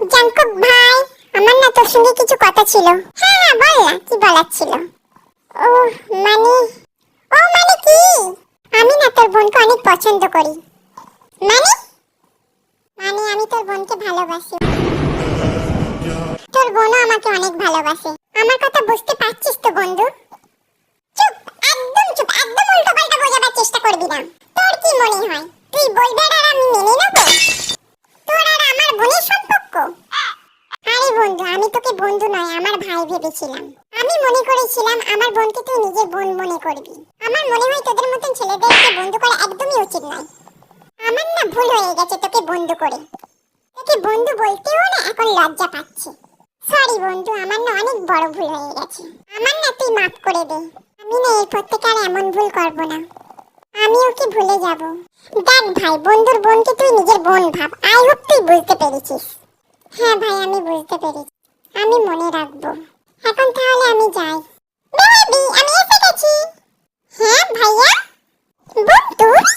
Jungkook ভাই, আমার না তোর সঙ্গে কিছু কথা ছিল। হ্যাঁ হ্যাঁ বল না, কি বলার ছিল? ও মানে ও মানে কি? আমি না তোর বোনকে অনেক পছন্দ করি। মানে? মানে আমি তোর বোনকে ভালোবাসি। তোর বোনও আমাকে অনেক ভালোবাসে। আমার কথা বুঝতে পারছিস তো, বন্ধু? চুপ, একদম চুপ, একদম উল্টো পাল্টা বোঝাবার চেষ্টা করবি না। তোর কি মনে হয়? তুই বলবি আর আমি মেনে নেব তোর আর আমার বোনের সম্পর্ক আরে বন্ধু আমি তোকে বন্ধু নয়, আমার ভাই ভেবেছিলাম। আমি মনে করেছিলাম আমার বোনকে তুই নিজের বোন মনে করবি। আমার মনে হয় তোদের মতন ছেলেদেরকে বন্ধু করা একদমই উচিত নয়। আমার না ভুল হয়ে গেছে তোকে বন্ধু করে। তোকে বন্ধু বলতেও না এখন লজ্জা পাচ্ছি। সরি বন্ধু, আমার না অনেক বড় ভুল হয়ে গেছে। আমার না তুই মাফ করে দে। আমি না এরপর থেকে আর এমন ভুল করব না। আমি ওকে ভুলে যাব। দেখ ভাই, বন্ধুর বোনকে তুই নিজের বোন ভাব। আই হোপ তুই বুঝতে পেরেছিস। হ্যাঁ ভাই, আমি বুঝতে পেরেছি। আমি মনে রাখব এখন তাহলে আমি যাই বেবি আমি এসে গেছি হ্যাঁ ভাইয়া বুন্তুস